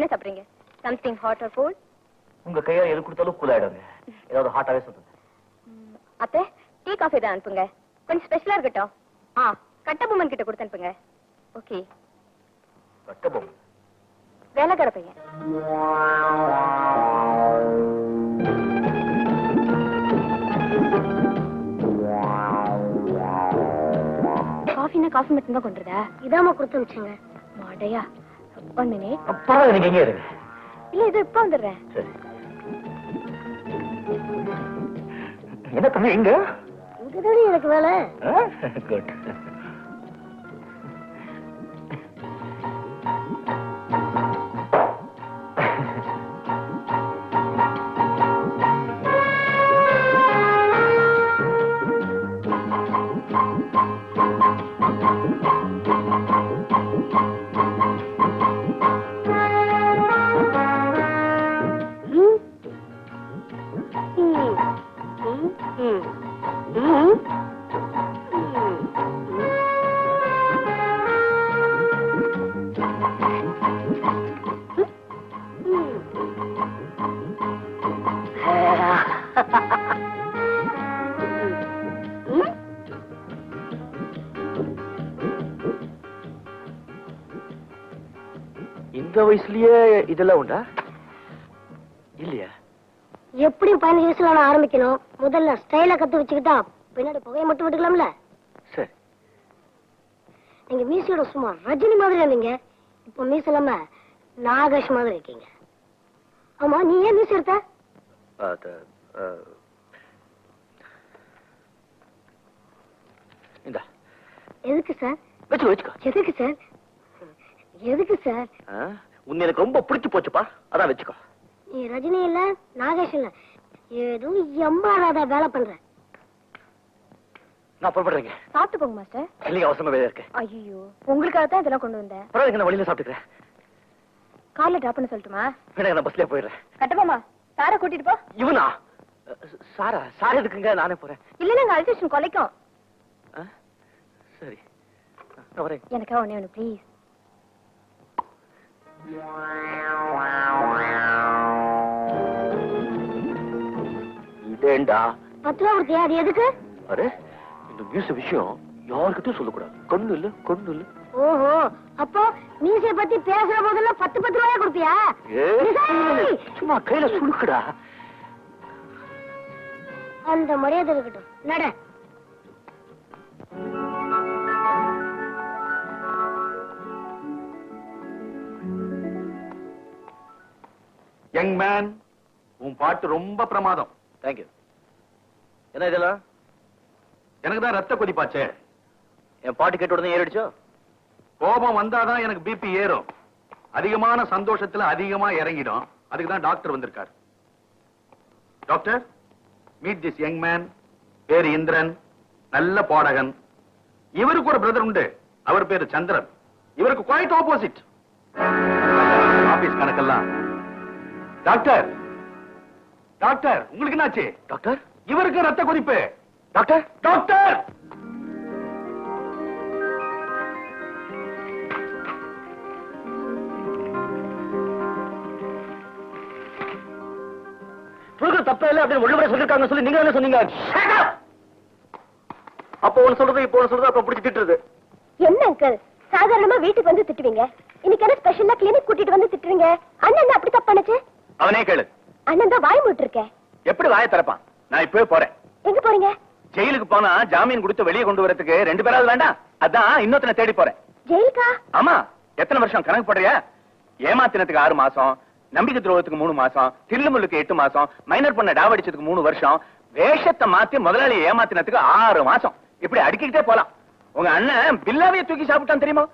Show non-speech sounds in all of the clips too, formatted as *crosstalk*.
என்ன சாப்பிடுறீங்க? Something hot R gold உங்க கையால எது கொடுத்தாலும் கூல் ஆயிடுங்க. ஏதாவது ஹாட்டாவே சொல்லுங்க. அத்தை டீ காஃபி தான் அனுப்புங்க. கொஞ்சம் ஸ்பெஷலா இருக்கட்டும். ஆ கட்ட பொம்மன் கிட்ட கொடுத்து அனுப்புங்க. ஓகே கட்ட பொம்மை வேலைக்கார பையன். காஃபினா காஃபி மட்டும் தான் கொண்டுறதா இதாம கொடுத்து வச்சுங்க மாடையா ஒன் மினிட் பரவாயில்ல நீங்க எங்க இருங்க இல்ல இது இப்ப வந்துடுறேன். சரி. என்ன தம்பி எங்க? எனக்கு வேலை. குட் இந்த வயசுலயே இதெல்லாம் உண்டா? இல்லையா? எப்படியும் பதினஞ்சு வயசுல நான் ஆரம்பிக்கணும். முதல்ல ஸ்டைல கத்து வச்சுக்கிட்டா பின்னாடி புகையை மட்டும் விட்டுக்கலாம்ல சரி. நீங்க மீசையோட சும்மா ரஜினி மாதிரி இருந்தீங்க இப்போ மீச இல்லாம நாகேஷ் மாதிரி இருக்கீங்க. ஆமா நீ ஏன் மீசை எடுத்த? இந்தா. எதுக்கு சார்? வச்சுக்கோ வச்சுக்கோ. எதுக்கு சார்? எதுக்கு சார்? உன்னை எனக்கு ரொம்ப பிடிச்சு போச்சுப்பா. அதான் வச்சுக்கோ. நீ ரஜினி இல்ல நாகேஷ் இல்ல. ஏதோ எம்பாராத வேலை பண்ற. நான் புறப்படுறேங்க. சாப்பிட்டு போங்க மாஸ்டர். இல்லைங்க அவசரமா வேலை இருக்கு. ஐயோ உங்களுக்காக தான் இதெல்லாம் கொண்டு வந்தேன். பரவாயில்லைங்க நான் வழியில சாப்பிட்டுக்கிறேன். கார்ல டிராப் பண்ண சொல்லட்டுமா? நான் பஸ்லயே போயிடுறேன். கட்டப்போமா சாரை கூட்டிட்டு போ. இவனா? சாரா சாரா எதுக்குங்க? நானே போறேன். இல்ல நாங்க அல்ட்ரேஷன் கொலைக்கும்? சரி. நான் வரேன். எனக்கா ஒண்ணே ஒண்ணு ப்ளீஸ் இதேண்டா. பத்து ரூபா கொடுத்தியா அது எதுக்கு? அரே இந்த மியூசிக் விஷயம் யாருக்கிட்டையும் சொல்லக்கூடாது. கண்ணு இல்ல கண்ணு இல்ல. ஓஹோ அப்போ மீசைய பத்தி பேசுற போதெல்லாம் பத்து பத்து ரூபாயா கொடுப்பியா? சும்மா கையில சுழுக்குடா அந்த மரியாதை இருக்கட்டும். நட. யங் மேன் உன் பாட்டு ரொம்ப பிரமாதம். தேங்க்யூ என்ன இதெல்லாம்? எனக்கு தான் ரத்த கொதிப்பாச்சே. என் பாட்டு கேட்ட உடனே ஏறிடுச்சோ? கோபம் வந்தாதான் எனக்கு பிபி ஏறும். அதிகமான சந்தோஷத்துல அதிகமா இறங்கிடும். அதுக்கு தான் டாக்டர் வந்திருக்கார். Doctor? Meet this young man பேரு இந்திரன். நல்ல பாடகன். இவருக்கு ஒரு பிரதர் உண்டு. அவர் பேரு சந்திரன். இவருக்கு குவைட் ஆப்போசிட் ஆபீஸ் கணக்கெல்லாம். டாக்டர் டாக்டர் உங்களுக்கு என்னாச்சு? டாக்டர் இவருக்கு ரத்த கொதிப்பு. டாக்டர் டாக்டர் அப்படின்னு ஒழுங்குமுறை சொல்லிருக்காங்க சொல்லி நீங்க என்ன சொன்னீங்க! அப்போ ஒண்ணு சொல்றது இப்போ ஒண்ணு சொல்றது அப்புறம் பிடிச்சி திட்டுறது என்ன அங்கிள் சாதாரணமா வீட்டுக்கு வந்து திட்டுவீங்க. இன்னைக்கு என்ன ஸ்பெஷலா கிளினிக் கூட்டிட்டு வந்து திட்டுவீங்க அண்ணன் என்ன அப்படி தப்பு பண்ணுச்சு அவனே கேளு. அண்ணன் தான் வாய் மூட்டு எப்படி வாயை திறப்பான்? நான் இப்பவே போறேன். எங்க போறீங்க? ஜெயிலுக்கு போனா ஜாமீன் கொடுத்து வெளியே கொண்டு வரதுக்கு ரெண்டு பேராவது வேண்டாம்? அதான் இன்னொருத்தனை தேடி போறேன். ஜெயிலுக்கா? ஆமா. எத்தனை வருஷம் கணக்கு போடுறியா? ஏமாத்தினத்துக்கு ஆறு மாசம் நம்பிக்கை துரோகத்துக்கு மூணு மாசம் தில்லுமுல்லுக்கு எட்டு மாசம் மைனர் பண்ண டாவடிச்சதுக்கு மூணு வருஷம் வேஷத்தை மாத்தி முதலாளி ஏமாத்தினத்துக்கு ஆறு மாசம். இப்படி அடுக்கிக்கிட்டே போலாம். உங்க அண்ணன் பில்லாவே தூக்கி சாப்பிட்டான் தெரியுமா?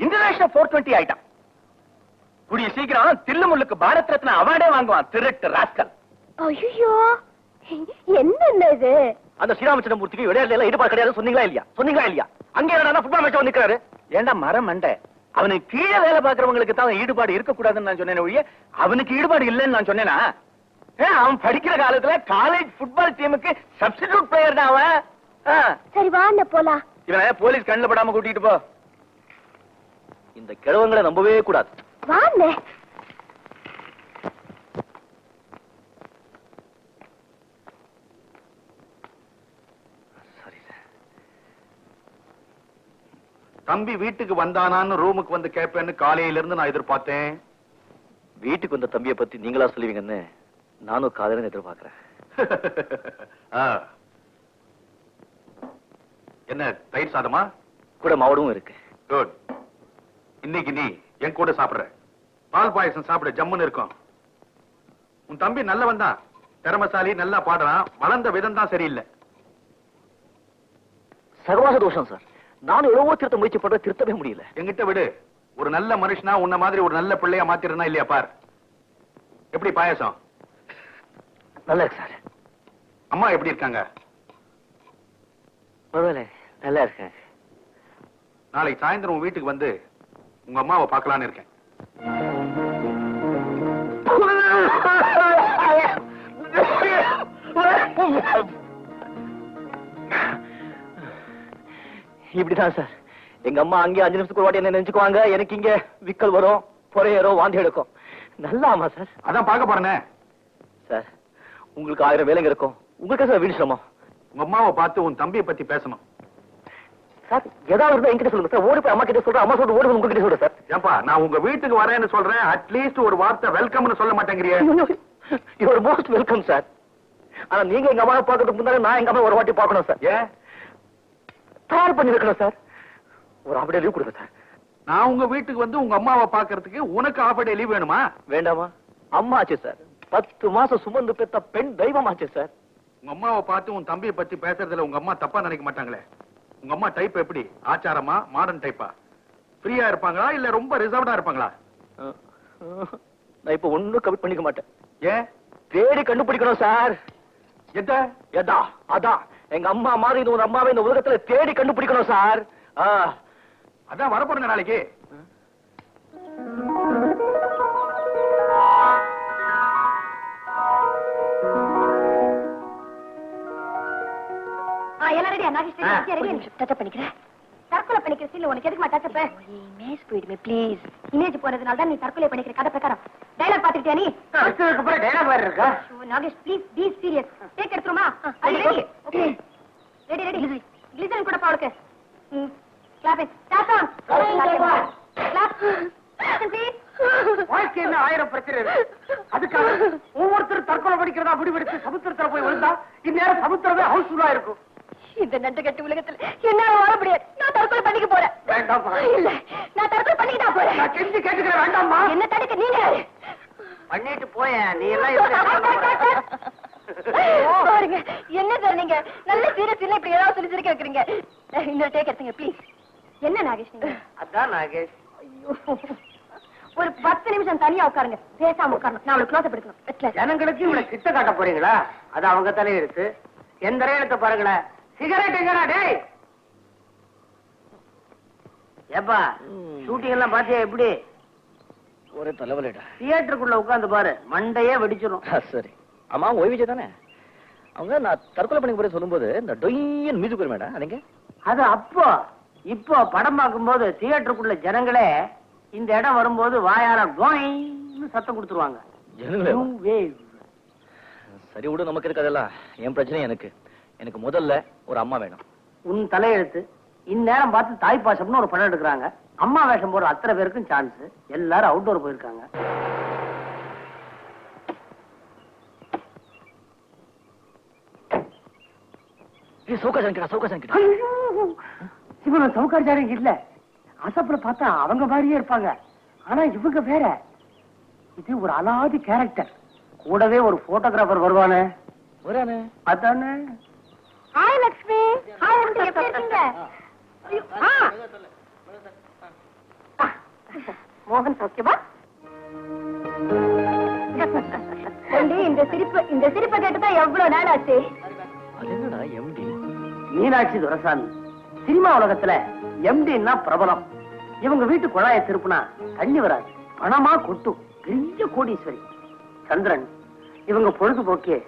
இன்டர்நேஷனல் போர் டுவெண்ட்டி ஆயிட்டான். கூடிய சீக்கிரம் தில்லுமுல்லுக்கு பாரத் ரத்னா அவார்டே வாங்குவான் திருட்டு ராஸ்கல். ஐயோ என்ன இது? அந்த ஸ்ரீராமச்சந்திரமூர்த்திக்கு விளையாட்டுல ஈடுபாடு கிடையாது சொன்னீங்களா இல்லையா? சொன்னீங்களா இல்லையா? அங்க என்னடா ஃபுட்பால் மேட்ச் வந்து நிக்கிறாரு. ஏண்டா மரம் மண்டை அவனுக்கு கீழே வேலை பாக்குறவங்களுக்கு தான் ஈடுபாடு இருக்க கூடாதுன்னு நான் சொன்னேன் ஒழிய அவனுக்கு ஈடுபாடு இல்லைன்னு நான் சொன்னேனா? அவன் படிக்கிற காலத்துல காலேஜ் ஃபுட்பால் டீமுக்கு சப்ஸ்டிடியூட் பிளேயர் தான் அவன். சரி வா அண்ணன் போலாம். இவனை போலீஸ் கண்ணுல படாம கூட்டிட்டு போ. இந்த கிழவங்களை நம்பவே கூடாது. வா அண்ணன் தம்பி வீட்டுக்கு வந்தானான்னு ரூமுக்கு வந்து கேட்பேன்னு காலையில இருந்து நான் எதிர்பார்த்தேன். வீட்டுக்கு வந்த தம்பியை பத்தி நீங்களா சொல்லுவீங்கன்னு நானும் காதலன்னு எதிர்பார்க்கறேன். *laughs* என்ன தயிர் சாதமா? கூட மாவடும் இருக்கு. குட் இன்னைக்கு நீ என் கூட சாப்பிடுற. பால் பாயசம் சாப்பிட ஜம்முன்னு இருக்கும். உன் தம்பி நல்லவன் தான் திறமசாலி நல்லா பாடுறான். வளர்ந்த விதம் தான் சரியில்லை. சர்வாக தோஷம் சார். நானும் எவ்வளவோ திருத்த முயற்சி பண்றேன் திருத்தவே முடியல. என்கிட்ட விடு. ஒரு நல்ல மனுஷனா உன்ன மாதிரி ஒரு நல்ல பிள்ளையா மாத்திரனா இல்லையா பார். எப்படி பாயசம்? நல்லா இருக்கு சார். அம்மா எப்படி இருக்காங்க? பரவாயில்ல நல்லா இருக்கேன். நாளைக்கு சாயந்தரம் உன் வீட்டுக்கு வந்து உங்க அம்மாவை பார்க்கலான்னு இருக்கேன். *laughs* இப்படிதான் சார். எங்க அம்மா அங்கே அஞ்சு நிமிஷத்துக்கு ஒரு வாட்டி என்ன நினைச்சுக்குவாங்க. எனக்கு இங்க விக்கல் வரும் பொறையேறும் வாந்தி எடுக்கும். நல்ல ஆமா சார். அதான் பார்க்க போறேனே. சார் உங்களுக்கு ஆயிரம் வேலைங்க இருக்கும். உங்களுக்கு சார் வீண் சிரமம். உங்க அம்மாவை பார்த்து உன் தம்பியை பத்தி பேசணும். சார் ஏதாவது இருந்தா என்கிட்ட சொல்லுங்க சார். ஓடி போய் அம்மா கிட்ட சொல்றேன். அம்மா சொல்ற ஓடி உங்ககிட்ட சொல்றேன் சார். ஏன்பா நான் உங்க வீட்டுக்கு வரேன்னு சொல்றேன். அட்லீஸ்ட் ஒரு வார்த்தை வெல்கம்னு சொல்ல மாட்டேங்கிறியே. Your most welcome sir. ஆனா நீங்க எங்க அம்மாவை பார்க்கறதுக்கு முன்னாடி நான் எங்க அம்மா ஒரு வாட்டி பார்க்கணும் சார். ஏன்? தயார் பண்ணி வைக்கணும் சார். ஒரு அப்படியே லீவ் கொடுங்க சார். நான் உங்க வீட்டுக்கு வந்து உங்க அம்மாவை பார்க்கறதுக்கு உனக்கு ஆஃப் டே லீவ் வேணுமா? வேண்டாமா? அம்மா ஆச்சு சார். பத்து மாசம் சுமந்து பெத்த பெண் தெய்வம் ஆச்சு சார். உங்க அம்மாவை பார்த்து உன் தம்பியை பத்தி பேசுறதுல உங்க அம்மா தப்பா நினைக்க மாட்டாங்களே. உங்க அம்மா டைப் எப்படி? ஆச்சாரமா? மாடர்ன் டைப்பா ஃப்ரீயா இருப்பாங்களா? இல்ல ரொம்ப ரிசர்வ்டா இருப்பாங்களா? நான் இப்ப ஒண்ணும் கமிட் பண்ணிக்க மாட்டேன். ஏன்? தேடி கண்டுபிடிக்கணும் சார். எத? எதா? அதான் எங்க அம்மா மாதிரி இந்த ஒரு அம்மாவை இந்த உலகத்துல தேடி கண்டுபிடிக்கணும் சார். ஆ. அதான் வரப்போறேங்க நாளைக்கு. தற்கொலை பண்ணிக்கிற சீன்ல உனக்கு எதுக்கு டச் அப்ப இமேஜ் போயிடுமே ப்ளீஸ் இமேஜ் போறதுனால தான் நீ தற்கொலை பண்ணிக்கிற கதை பிரகாரம். டைலாக் பாத்துக்கிட்டியா நீ? டைலாக் வேற இருக்கா? ஐயோ, Nagesh please be serious take எடுத்துருமா? Ready ready glycerine கூட பாவுக்கு clap it start on clap வாழ்க்கையில ஆயிரம் பிரச்சனை இருக்கு அதுக்காக ஒவ்வொருத்தரும் தற்கொலை படிக்கிறதா முடிவெடுத்து சமுத்திரத்துல போய் விழுந்தா இந்நேரம் சமுத்திரமே ஹவுஸ்ஃபுல்லா இருக்கும். இந்த நண்டு கட்டு உலகத்துல என்னால வாழ முடியாது. நான் தற்கொலை பண்ணிக்க போறேன். வேண்டாம்மா. இல்ல நான் தற்கொலை பண்ணிக்கிட்டா போறேன். நான் கெஞ்சி கேட்டுக்கிறேன் வேண்டாம்மா. என்ன தடுக்க நீங்க? பண்ணிட்டு போய நீ எல்லாம் *laughs* பாருங்க என்ன சார் நீங்க நல்ல சீரியஸ் இல்ல இப்படி ஏதாவது சொல்லி சிரிக்க வைக்கிறீங்க. இன்னொரு டேக் எடுத்துங்க ப்ளீஸ் என்ன நாகேஷ் நீங்க? அதான் நாகேஷ். ஐயோ. ஒரு பத்து நிமிஷம் தனியா உட்காருங்க. பேசாம உட்காரணும். நான் அவளுக்கு க்ளோஸ் எடுக்கணும். ஜனங்களுக்கு இவ்வளவு கிட்ட காட்ட போறீங்களா? அது அவங்க தலையெழுத்து எந்த எழுத்த பாருங்களேன். சிகரெட் எங்கடா டேய்? ஏப்பா. ஷூட்டிங் எல்லாம் பாத்தியா எப்படி? ஒரே தலைவலிடா. தியேட்டருக்குள்ள உட்கார்ந்து பாரு. மண்டையே வெடிச்சிடும் சரி. அம்மா ஓய்வு தானே? அவங்க நான் தற்கொலை பண்ணி போய் சொல்லும்போது இந்த டொய்யன் மியூசிக் வரும் மேடம் அதுங்க அது அப்போ இப்போ படம் பார்க்கும்போது தியேட்டருக்குள்ள ஜனங்களே இந்த இடம் வரும்போது வாயால கோயின்னு சத்தம் கொடுத்துருவாங்க. ஜனங்களே. சரி விடு நமக்கு இருக்கதெல்லாம் என் பிரச்சனை எனக்கு. எனக்கு முதல்ல ஒரு அம்மா வேணும். உன் தலையெழுத்து இந்நேரம் பார்த்து தாய் பாசம்னு ஒரு படம் எடுக்கிறாங்க. அம்மா வேஷம் போடுற அத்தனை பேருக்கும் சான்ஸ் எல்லாரும் அவுட்டோர் போயிருக்காங்க. இவன் சவுகாச்சாரம் இல்ல. அசப்புல பார்த்தா அவங்க மாதிரியே இருப்பாங்க. ஆனா இவங்க வேற. இது ஒரு அலாதி கேரக்டர் கூடவே ஒரு போட்டோகிராஃபர் வருவானே. வரானே. அதானே. ஹாய் லக்ஷ்மி ஹாய் ஆண்டி எப்படி இருக்கீங்க? ஐயோ, ஆ. ஆ. மோகன் சௌக்கியமா? இந்த சிரிப்பு இந்த சிரிப்பை கேட்டுதான் எவ்வளவு நாள் ஆச்சு அது என்னடா எம்டி மீனாட்சி துரசாமி. சினிமா உலகத்துல எம்டின்னா பிரபலம். இவங்க வீட்டு குழாயை திருப்புனா தண்ணி வராது பணமா கொட்டும் பெரிய கோடீஸ்வரி. சந்திரன் இவங்க பொழுதுபோக்கே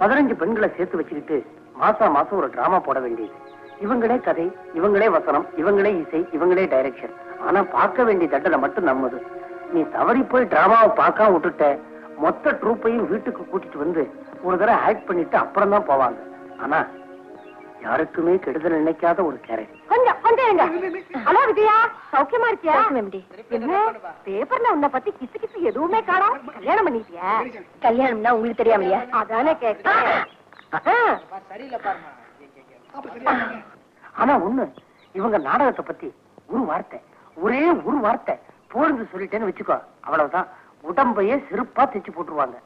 பதினஞ்சு பெண்களை சேர்த்து வச்சுக்கிட்டு மாசா மாசம் ஒரு டிராமா போட வேண்டியது. இவங்களே கதை இவங்களே வசனம் இவங்களே இசை இவங்களே டைரக்ஷன் ஆனா பார்க்க வேண்டிய தண்டனை மட்டும் நம்மது. நீ தவறி போய் டிராமாவை பார்க்காம விட்டுட்ட மொத்த ட்ரூப்பையும் வீட்டுக்கு கூட்டிட்டு வந்து ஒரு தடவை ஆக்ட் பண்ணிட்டு அப்புறம் தான் போவாங்க. ஆனா யாருக்குமே கெடுதல் நினைக்காத ஒரு கேரட் கொஞ்சம் கொஞ்சம் இருங்க. ஹலோ விஜயா சௌக்கியமா இருக்கியா? என்ன? பேப்பர்ல உன்னை பத்தி கிசு கிசு எதுவுமே காணோம் கல்யாணம் பண்ணிட்டியா? கல்யாணம்னா உங்களுக்கு தெரியாமலையா அதானே கேட்டேன். ஆனா ஒண்ணு இவங்க நாடகத்தை பத்தி ஒரு வார்த்தை ஒரே ஒரு வார்த்தை போருந்து சொல்லிட்டேன்னு வச்சுக்கோ. அவ்வளவுதான். உடம்பையே செருப்பா தைச்சு போட்டுருவாங்க.